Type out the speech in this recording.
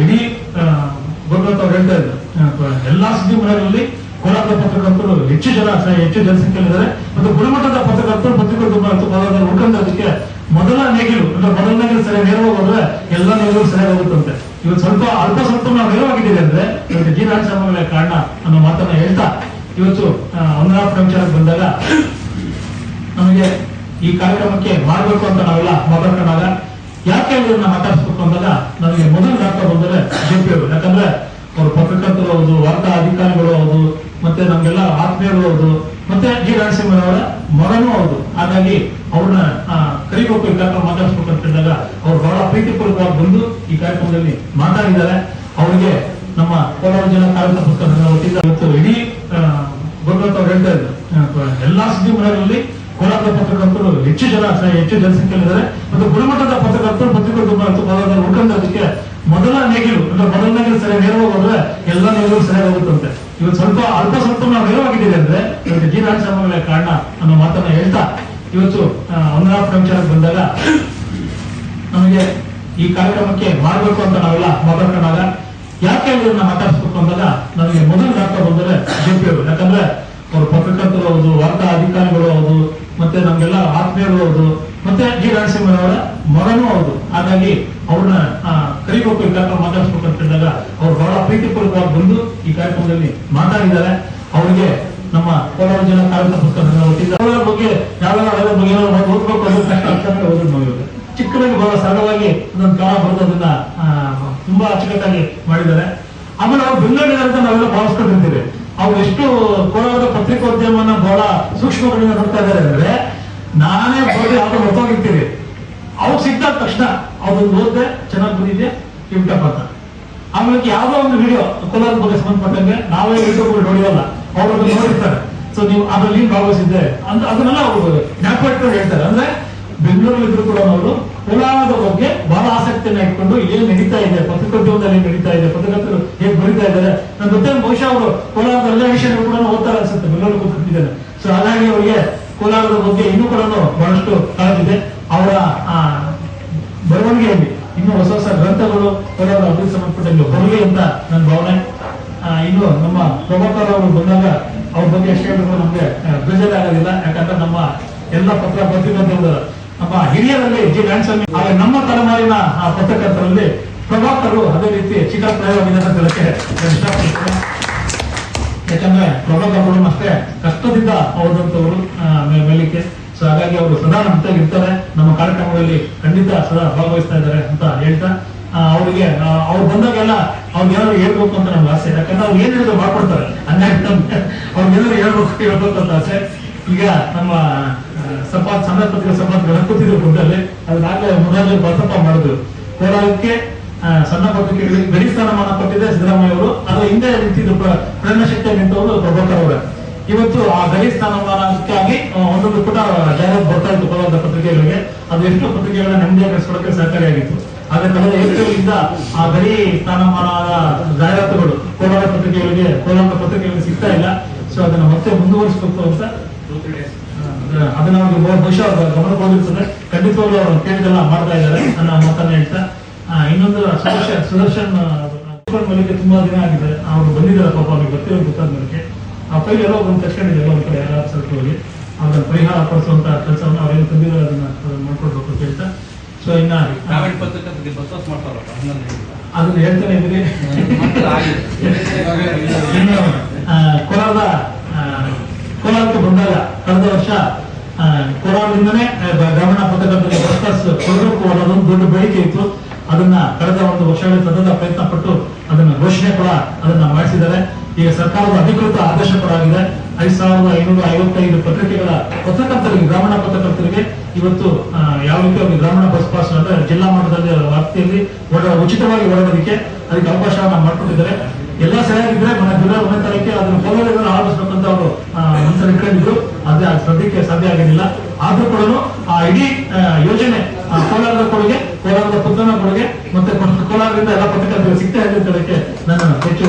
ಇಡೀ ಭಗವಂತ ಅವ್ರು ಹೇಳ್ತಾ ಇದ್ದಾರೆ ಎಲ್ಲಾ ಸುದ್ದಿ ಮನೆಗಳಲ್ಲಿ ಕೋಲಾರದ ಪತ್ರಕರ್ತರು ಹೆಚ್ಚು ಜನ ಹೆಚ್ಚು ಜನಸಂಖ್ಯೆಯಲ್ಲಿದ್ದಾರೆ ಮತ್ತು ಗುಣಮಟ್ಟದ ಪತ್ರಕರ್ತರು ಪತ್ರಿಕೋದ್ಯಮ ಮತ್ತು ಕೋಲಾರದಲ್ಲಿ ಮೊದಲ ನೇಗಿಲು, ಅಂದ್ರೆ ಮೊದಲ ನೇಗಿಲು ಸರಿಯಾಗಿ ಹೋದ್ರೆ ಎಲ್ಲ ನೇಗಿಲು ಸರಿಯಾಗಿ ಹೋಗುತ್ತಂತೆ ಇವತ್ತು ಸ್ವಲ್ಪ ಅಲ್ಪ ಸ್ವಲ್ಪ ನಾವು ನೆರವಾಗಿದ್ದೀವಿ ಅಂದ್ರೆ ಇವತ್ತು ಜಿ ರಾಜಸಾಮಗಳೇ ಕಾರಣ ಅನ್ನೋ ಮಾತನ್ನ ಹೇಳ್ತಾ ಇವತ್ತು ಅನುರಾಧ ಪ್ರಚಾರಕ್ಕೆ ಬಂದಾಗ ನಮಗೆ ಈ ಕಾರ್ಯಕ್ರಮಕ್ಕೆ ಮಾಡಬೇಕು ಅಂತ ನಾವೆಲ್ಲ ಮಾತಾಡ್ಕೊಂಡಾಗ ಇದನ್ನ ಮಾತಾಡಿಸ್ಬೇಕು ಅಂದಾಗ ನನಗೆ ಮೊದಲು ಜ್ಞಾಪಕ ಬಂದರೆ ಜೆ ಪಿ ಅವರು. ಯಾಕಂದ್ರೆ ಅವರು ಪತ್ರಕರ್ತರು ಹೌದು, ವಾರ್ತಾ ಅಧಿಕಾರಿಗಳು ಹೌದು, ಮತ್ತೆ ನಮ್ಗೆಲ್ಲ ಆತ್ಮೀಯರು ಹೌದು, ಮತ್ತೆ ಜಿ ನರಸಿಂಹನವರ ಮಗನೂ ಹೌದು. ಹಾಗಾಗಿ ಅವ್ರನ್ನ ಕರಿಬೇಕು ಈ ಕಾರ್ಯಕ್ರಮ ಮಾತಾಡಿಸ್ಬೇಕು ಅಂತ ಹೇಳಿದಾಗ ಅವ್ರು ಬಹಳ ಪ್ರೀತಿಪೂರ್ವಕವಾಗಿ ಬಂದು ಈ ಕಾರ್ಯಕ್ರಮದಲ್ಲಿ ಮಾತಾಡಿದ್ದಾರೆ. ಅವರಿಗೆ ನಮ್ಮ ಕೋಲಾರ ಜಿಲ್ಲಾ ವತಿಯಿಂದ ಇವತ್ತು ಇಡೀ ಭಗವಂತ ಅವ್ರು ಹೇಳ್ತಾ ಇದ್ರು ಎಲ್ಲಾ ಸುದ್ದಿ ಮನೆಗಳಲ್ಲಿ ಕೋಲಾರದ ಪತ್ರಕರ್ತರು ಹೆಚ್ಚು ಜನ ಹೆಚ್ಚು ಹೆಚ್ಚು ಜನಸಂಖ್ಯೆಯಲ್ಲಿದ್ದಾರೆ. ಮತ್ತು ಗುಣಮಟ್ಟದ ಪತ್ರಕರ್ತರು ಪತ್ರಿಕೋದ್ಯಮ ಅಂತ ಕೋಲಾರದಲ್ಲಿ ಉಳ್ಕೊಂಡೋದಕ್ಕೆ ಮೊದಲ ನೇಗಿಲು, ಅಂದ್ರೆ ಮೊದಲ ನೇಗಿಲು ಸರಿಯಾಗಿ ನೇರವಾಗಿ ಹೋದ್ರೆ ಎಲ್ಲ ನೇಗಿಲು ಸರಿಯಾಗಿ ಹೋಗುತ್ತಂತೆ. ಇವತ್ತು ಸ್ವಲ್ಪ, ಅಲ್ಪ ಸ್ವಲ್ಪ ನಾವು ನೇರವಾಗಿದ್ದೀವಿ ಅಂದ್ರೆ ಇವತ್ತು ಜಿ ರಾಜಸಾಮಗಳೇ ಕಾರಣ ಅನ್ನೋ ಮಾತನ್ನ ಹೇಳ್ತಾ ಇವತ್ತು ಒಂದರ ಪ್ರಚಾರಕ್ಕೆ ಬಂದಾಗ ನಮಗೆ ಈ ಕಾರ್ಯಕ್ರಮಕ್ಕೆ ಮಾಡಬೇಕು ಅಂತ ನಾವೆಲ್ಲ ಮಾತಾಡ್ಕೊಂಡಾಗ ಯಾಕೆ ಇದನ್ನ ಮಾತಾಡಿಸ್ಬೇಕು ಅಂದಾಗ ನನಗೆ ಮೊದಲು ಜ್ಞಾಪಕ ಬಂದರೆ ಜೆಪಿ ಅವರು? ಯಾಕಂದ್ರೆ ಅವರು ಪತ್ರಕರ್ತರು ಹೌದು, ವಾರ್ತಾ ಅಧಿಕಾರಿಗಳು ಹೌದು, ಮತ್ತೆ ನಮ್ಗೆಲ್ಲ ಆತ್ಮೀಯರು ಹೌದು ಮತ್ತೆ ಜಿ ನರಸಿಂಹನವರ ಮಗನೂ ಹೌದು. ಹಾಗಾಗಿ ಅವ್ರನ್ನ ಕರಿಬೇಕು ಈ ಕಾರ್ಯಕ್ರಮ ಮಾತಾಡಿಸ್ಬೇಕು ಅಂತ ಹೇಳಿದಾಗ ಅವ್ರು ಬಹಳ ಪ್ರೀತಿಪೂರ್ವಕವಾಗಿ ಬಂದು ಈ ಕಾರ್ಯಕ್ರಮದಲ್ಲಿ ಮಾತಾಡಿದ್ದಾರೆ. ಅವರಿಗೆ ನಮ್ಮ ಕೋಲಾರ ಜಿಲ್ಲಾ ಸಂಘದ ಅವರ ಬಗ್ಗೆ ಅವರ ಬಗ್ಗೆ ಓದ್ಬೇಕು ಅಂದ್ರೆ ಕಷ್ಟ ಆಗ್ತದೆ ಓದೋದು ನಾವು ಇವಾಗ. ಚಿಕ್ಕದಾಗಿ ಬಹಳ ಸರಳವಾಗಿ ಅದೊಂದು ಕಾಲ ಬರೋದನ್ನ ತುಂಬಾ ಅಚ್ಚುಕಟ್ಟಾಗಿ ಮಾಡಿದ್ದಾರೆ. ಆಮೇಲೆ ಅವ್ರು ಬೆಂಗಳೂರಿನ ಅಂತ ನಾವೆಲ್ಲ ಭಾವಿಸ್ಕೊಂಡಿರ್ತೀವಿ ಅವ್ರು ಎಷ್ಟು ಕೋಲಾರದ ಪತ್ರಿಕೋದ್ಯಮನ ಬಹಳ ಸೂಕ್ಷ್ಮಗಳಿಂದ ನೋಡ್ತಾ ಇದ್ದಾರೆ ಅಂದ್ರೆ ನಾನೇ ಬರೆದು ಯಾವ್ದೋ ಗೊತ್ತಾಗಿರ್ತೀವಿ ಅವ್ರು ಸಿಕ್ಕಿದ ತಕ್ಷಣ ಅದೊಂದು ಓದ್ದೆ, ಚೆನ್ನಾಗಿ ಬಂದಿದೆ ಯೂಟ್ಯೂಬ್ ಅಂತ ಆಮೇಲೆ ಯಾವುದೋ ಒಂದು ವಿಡಿಯೋ ಕೋಲಾರ ಬಗ್ಗೆ ಸಂಬಂಧಪಟ್ಟಂಗೆ ನಾವೇ ಯೂಟ್ಯೂಬ್ ನೋಡಿವಲ್ಲ, ಅವ್ರು ಅದನ್ನ ನೋಡಿರ್ತಾರೆ. ಸೊ ನೀವು ಅದ್ರಲ್ಲಿ ಭಾಗವಹಿಸಿದ್ದೆ? ಅಂತ ಅದನ್ನೆಲ್ಲ ಅವರು ಜ್ಞಾಪಕ ಇಟ್ಕೊಂಡು ಹೇಳ್ತಾರೆ. ಅಂದ್ರೆ ಬೆಂಗಳೂರಲ್ಲಿ ಇದ್ರು ಕೂಡ ಅವರು ಕೋಲಾರದ ಬಗ್ಗೆ ಬಹಳ ಆಸಕ್ತಿಯನ್ನ ಇಟ್ಕೊಂಡು ಏನ್ ನಡೀತಾ ಇದೆ, ಪತ್ರಿಕೋದ್ಯಮದಲ್ಲಿ ನಡೀತಾ ಇದೆ ಪತ್ರಕರ್ತರು ಹೇಗೆ ಬರೀತಾ ಇದ್ದಾರೆ. ನನ್ನ ಜೊತೆ ಬಹುಶಃ ಅವರು ಕೋಲಾರದ ಎಲ್ಲ ವಿಷಯಗಳು ಕೂಡ ಓದ್ತಾರೆ ಅನ್ಸುತ್ತೆ ಬೆಂಗಳೂರು ಕೂತಿದ್ದಾರೆ ಸೊ ಹಾಗಾಗಿ ಅವರಿಗೆ ಕೋಲಾರದ ಬಗ್ಗೆ ಇನ್ನೂ ಕೂಡ ಬಹಳಷ್ಟು ಕಾಳಜಿದೆ ಅವರ ಆ, ಬರವಣಿಗೆಯಲ್ಲಿ ಇನ್ನೂ ಹೊಸ ಹೊಸ ಗ್ರಂಥಗಳು ಕೋಲಾರದ ಅಭಿವೃದ್ಧಿ ಸಂಬಂಧಪಟ್ಟಂಗೆ ಬರಲಿ ಅಂತ ನನ್ನ ಭಾವನೆ. ಇನ್ನು ನಮ್ಮ ಪ್ರಭಾಕರ್ ಅವರು ಬಂದಾಗ ಅವ್ರ ಬಗ್ಗೆ ಎಷ್ಟು ಹೇಳಿದ್ರು ನಮ್ಗೆ ಬೇಜಾರಾಗೋದಿಲ್ಲ. ಯಾಕಂದ್ರೆ ನಮ್ಮ ಎಲ್ಲ ಪತ್ರ ಪತ್ರಿಕೋದ್ಯಮದ ನಮ್ಮ ಹಿರಿಯರಲ್ಲಿ ಜಿ. ನಾರಾಯಣಸ್ವಾಮಿ ಆಗ ನಮ್ಮ ತಲೆಮಾರಿನ ಆ ಪತ್ರಕರ್ತರಲ್ಲಿ ಪ್ರಭಾಕರು ಅದೇ ರೀತಿ ಚಿಕ್ಕ ಪ್ರಯೋಗವಿದೆ ಅಂತ ಹೇಳಕ್ಕೆ ಯಾಕಂದ್ರೆ ಪ್ರಭಾಕರ್ ಅಷ್ಟೇ ಓದಂತವರು ಮೇಲಿಕ್ಕೆ ಸೊ ಹಾಗಾಗಿ ಅವರು ಸದಾ ನಮ್ಮ ಜೊತೆಗೆ ಇರ್ತಾರೆ ನಮ್ಮ ಕಾರ್ಯಕ್ರಮಗಳಲ್ಲಿ ಖಂಡಿತ ಸದಾ ಭಾಗವಹಿಸ್ತಾ ಇದ್ದಾರೆ ಅಂತ ಹೇಳ್ತಾ ಅವರಿಗೆ ಅವ್ರು ಬಂದಾಗೆಲ್ಲ ಅವ್ರಿಗೆ ಏನಾದ್ರು ಹೇಳ್ಬೇಕು ಅಂತ ನಮ್ಗೆ ಆಸೆ ಯಾಕಂದ್ರೆ ಅವ್ರು ಏನ್ ಹೇಳಿದ್ರು ಮಾಡ್ಕೊಡ್ತಾರೆ. ಅನ್ಯಾಯ ಅವ್ರು ಏನಾದ್ರು ಹೇಳ್ಬೇಕು ಹೇಳ್ಬೇಕು ಅಂತ ಆಸೆ. ಈಗ ನಮ್ಮ ಸಪಾತ್ ಸಣ್ಣ ಪತ್ರಿಕೆ ಸಪಾತ್ ಗಣಪತಿದ್ರು ಗುಡ್ಡಲ್ಲಿ. ಅದಾಗಲೇ ಮುಂದಾಗಲೇ ಬಸಪ್ಪ ಮಾಡಿದ್ರು ಕೋಲಾರಕ್ಕೆ ಸಣ್ಣ ಪತ್ರಿಕೆಗಳಿಗೆ ಗಡಿ ಸ್ಥಾನಮಾನ ಸಿದ್ದರಾಮಯ್ಯ ಅವರು ಅದರ ಹಿಂದೆ ನಿಂತಿದ್ದು ಪ್ರ- ಪ್ರೇರಣಾ ಶಕ್ತಿ ನಿಂತವರು ಪ್ರಭಾಕರ್ ಅವರ. ಇವತ್ತು ಆ ಗಡಿ ಸ್ಥಾನಮಾನಕ್ಕಾಗಿ ಒಂದೊಂದು ಪುಟ ಜಾಹೀರಾತು ಬರ್ತಾ ಇತ್ತು ಕೋಲಾರದ ಪತ್ರಿಕೆಗಳಿಗೆ. ಅದು ಎಷ್ಟು ಪತ್ರಿಕೆಗಳನ್ನ ಸಹಕಾರಿ ಆಗಿತ್ತು. ಆದ್ರೆ ಕಳೆದ ಏಪ್ರಿಲ್ನಿಂದ ಆ ಗಡಿ ಸ್ಥಾನಮಾನದ ಜಾಹೀರಾತುಗಳು ಕೋಲಾರ ಪತ್ರಿಕೆಗಳಿಗೆ ಕೋಲಾರದ ಪತ್ರಿಕೆಗಳಿಗೆ ಸಿಗ್ತಾ ಇಲ್ಲ. ಸೊ ಅದನ್ನ ಮತ್ತೆ ಮುಂದುವರಿಸಬೇಕು ಅಂತ ಅದನ್ನ ಅವ್ರಿಗೆ ಬಹು- ಬಹುಶಃ ಗಮನ ಕೊಡಿರ್ತದೆ ಖಂಡಿತವಾಗ್ಲೂ ಅವರು ಕೇಳಿದೆಲ್ಲ ಮಾಡ್ತಾ ಇದ್ದಾರೆ. ನನ್ನ ಮಾತನ್ನ ಹೇಳ್ತಾ ಇನ್ನೊಂದು ಸುದರ್ಶನ್ ಸುದರ್ಶನ್ ಮಲ್ಲಿಗೆ ತುಂಬಾ ದಿನ ಆಗಿದೆ. ಅವ್ರು ಬಂದಿದ್ದಾರೆ ಪಾಪ ಅವ್ರಿಗೆ ಗೊತ್ತಿರೋ ಗೊತ್ತಾದ ನನಗೆ ಆ ಫೈಲ್ ಎಲ್ಲೋ ಒಂದು ತಕ್ಷಣ ಎಲ್ಲೋ ಒಂದು ಕಡೆ ಎಲ್ಲ ಸ್ವಲ್ಪ ಹೋಗಿ ಅದನ್ನ ಪರಿಹಾರ ಪಡಿಸುವಂಥ ಕೆಲಸವನ್ನು ಅವ್ರೇನು ತಂದಿರೋ ಅದನ್ನ ಮಾಡ್ಕೊಡ್ಬೇಕು ಅಂತ ಹೇಳ್ತಾ. ಸೊ ಇನ್ನ ಬಸವಸ್ ಮಾಡ್ತಾರಲ್ಲ ಹಂಗಂದ್ರೆ ಇಲ್ಲ. ಅದನ್ನ ಹೇಳ್ತಾನೆ ಇದ್ರಿ. ಇನ್ನು ಕೋಲಾರದ ಕೋಲಾರಕ್ಕೆ ಬಂದಾಗ ಕಳೆದ ವರ್ಷ ಕೋಲಾರದಿಂದನೇ ಗ್ರಾಮೀಣ ಪತ್ರಕರ್ತರಿಗೆ ಬಸ್ಪಾಸ್ ಕೊಡಬೇಕು ಅನ್ನೋದೊಂದು ದೊಡ್ಡ ಬೇಡಿಕೆ ಇತ್ತು. ಅದನ್ನ ಕಳೆದ ಒಂದು ವರ್ಷಗಳ ಸತತ ಪ್ರಯತ್ನ ಪಟ್ಟು ಅದನ್ನ ಘೋಷಣೆ ಕೂಡ ಅದನ್ನ ಮಾಡಿಸಿದ್ದಾರೆ. ಈಗ ಸರ್ಕಾರದ ಅಧಿಕೃತ ಆದೇಶ ಕೂಡ ಆಗಿದೆ ಐದು ಸಾವಿರದ ಐನೂರ ಐವತ್ತೈದು ಪತ್ರಿಕೆಗಳ ಪತ್ರಕರ್ತರಿಗೆ, ಗ್ರಾಮೀಣ ಪತ್ರಕರ್ತರಿಗೆ ಇವತ್ತು ಯಾವ ರೀತಿ ಅವ್ರಿಗೆ ಗ್ರಾಮೀಣ ಬಸ್ ಪಾಸ್ ಅಂದ್ರೆ ಜಿಲ್ಲಾ ಮಟ್ಟದಲ್ಲಿ ವ್ಯಾಪ್ತಿಯಲ್ಲಿ ಉಚಿತವಾಗಿ ಓಡೋದಕ್ಕೆ ಅದಕ್ಕೆ ಅವಕಾಶ ನಾವು ಮಾಡ್ಕೊಂಡಿದ್ದಾರೆ ಎಲ್ಲ ಸರಿಯಾಗಿದ್ರೆ ಮನೆ ಜಿಲ್ಲಾ ಒಂದನೇ ಅದನ್ನು ಕೋಲಾರದಲ್ಲಿ ಆಲೋಚಿಸಬೇಕಂತ ಅವರು ಮನಸ್ಸಲ್ಲಿ ಇಟ್ಕೊಂಡಿದ್ರು. ಅದೇ ಸದ್ಯಕ್ಕೆ ಸಾಧ್ಯ ಆಗಿರಲಿಲ್ಲ. ಆದ್ರೂ ಕೂಡ ಆ ಇಡೀ ಯೋಜನೆ ಕೋಲಾರದ ಕೊಡುಗೆ, ಕೋಲಾರದ ಪುತ್ರನ ಕೊಡುಗೆ ಮತ್ತೆ ಕೋಲಾರದಿಂದ ಎಲ್ಲ ಪತ್ರಕರ್ತರಿಗೆ ಸಿಗ್ತಾ ಇದೆ ಅಂತ ಹೇಳಕ್ಕೆ ನಾನು ಹೆಚ್ಚು